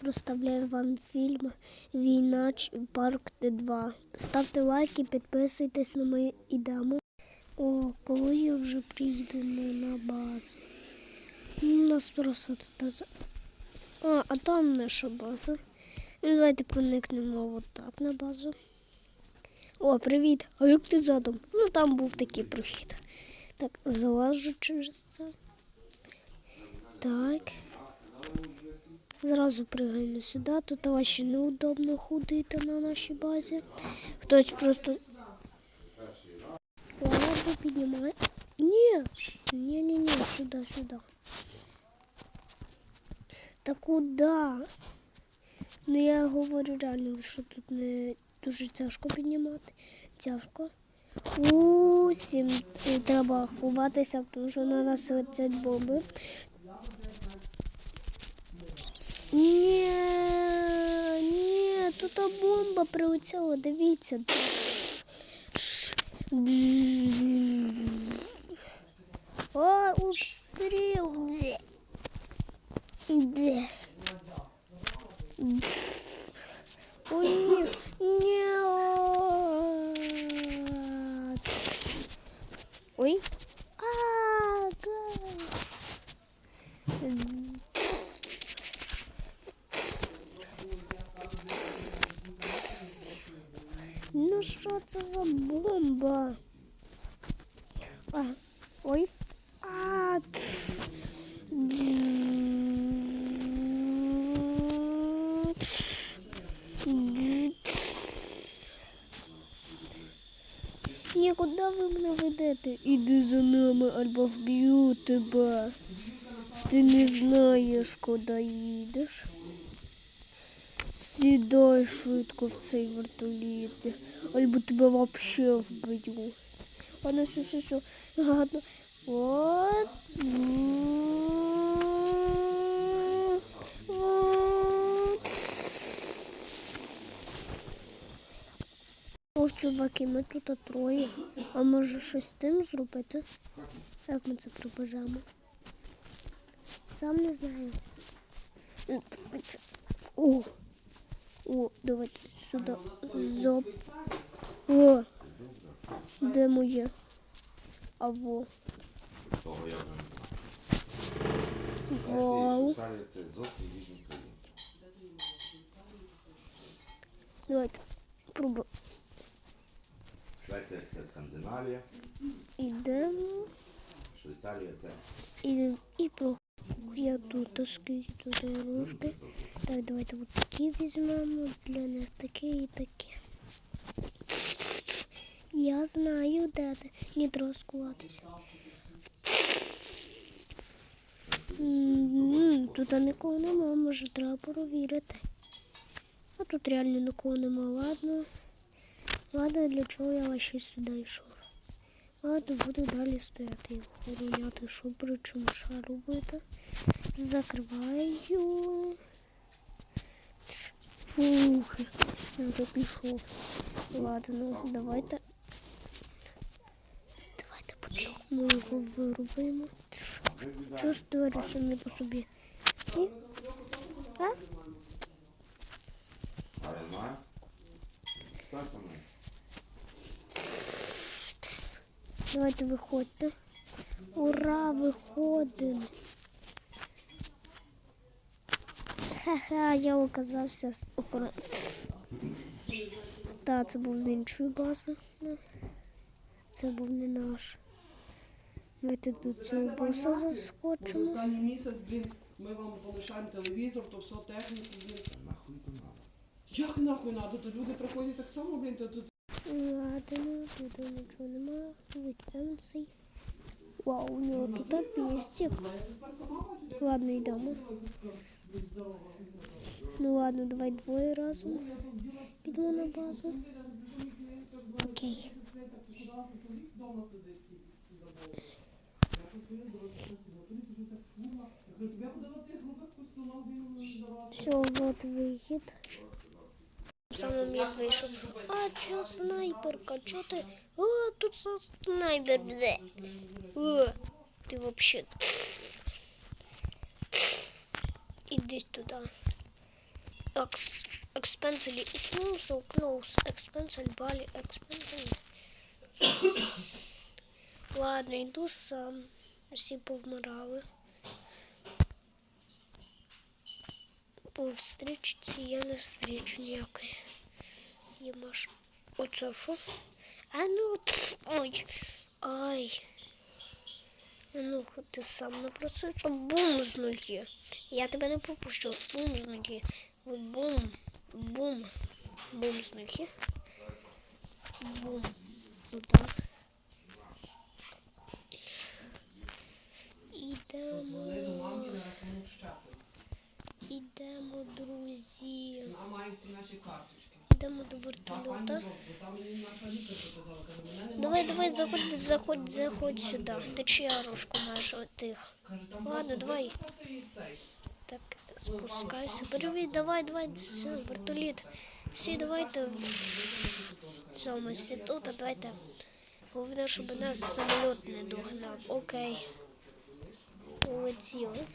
представляю вам фільм Війна парк Т2. Ставте лайки, підписуйтесь на мої ідемо. О, коли я вже приїду на, базу. Ну, Нас просто тут. А, а там наша база. Ну, давайте проникнемо отак на базу. О, привіт! А як ти задом? Ну там був такий прохід. Так, залажу через це. Так. Зразу пригаємо сюди. Тут ваші неудобно ходити на нашій базі. Хтось просто. Ладно, піднімає. Ні, ні, ні, ні, сюди, сюди. Та куди? Ну я говорю реально, що тут не дуже тяжко піднімати. Тяжко. Усім треба ховатися, тому що на нас летять бомби. тут та бомба прилетіла, дивіться. О, обстріл. Де? Ой, ні, ні. Ну що це за бомба? А, ой. А, тьф. Ні, куди ви мене ведете? Іди за нами або вб'ю тебе. Ти не знаєш, куди їдеш. Сідай швидко в цей вертоліт, або тебе вообще вб'ю. Ладно, все, все, все. Гадно. От. Ох, чуваки, ми тут троє. А може щось з тим зробити? Як ми це пробажаємо? Сам не знаю. О, о, давайте. Зоп. О, де моє? А во. Вау. Давайте. Пробуємо. Швеція це Скандинавія, Ідемо. Швейцарія це І, і про я тут скільки тут дорожки. Так, давайте от такі візьмемо. Для них такі і такі. Я знаю, де ти. Не треба скуватися. Тут нікого нема, може треба перевірити. А тут реально нікого нема, ладно. Ладно, для чого я вообще сюди йшов. Ладно, буду далі стояти і охороняти, що причому що робити. Закриваю. Фух, я вже пішов. Ладно, давайте. Давайте по-другому його вирубимо. Що з двері по собі? Ні? А? але немає. Та саме. Давайте виходьте. Ура, виходимо. Ха-ха, я оказався з охорон... Так, це був з іншої бази. Це був не наш. Давайте до цього боса заскочимо. останній місяць, блін, ми вам полишаємо телевізор, то все техніку, блін. Нахуй то надо. Як нахуй надо? То люди приходять так само, блін, то тут Ладно, тут нічого немає. Викидаємо цей. Вау, у нього тут пістик. Ладно, йдемо. Ну ладно, давай двоє разом. Підемо на базу. Окей. Все, вот вихід. самом мені вийшов. А чё снайперка? чё ты О, тут снайпер. Де? О, ти взагалі. Іди туди. Экспенсили и снился, укнулся. Экспенсили, бали, экспенсили. Ладно, иду сам. Все повмирали. Встрічці я не встрічу ніякої. Є. Оце що? А ну, ой. Ай. А ну, ти сам не працюєш. Бум з. Я тебе не попущу. Бум з. Бум. Бум. Бум з. Бум. Туда. Дзвони до мамки Ідемо. на рахунок щеплень. Ідемо, друзі. Вона має всі наші карточки. Йдемо до Та вертольота. Давай, давай, заходь, заходь, заходь сюди. Ти чия рожку маєш тих? Ладно, давай. Так, спускайся. Привіт, давай, давай, все, вертоліт. Всі, давайте. Все, ми всі тут, а давайте. Головне, щоб нас самоліт не догнав. Окей. Полетіли.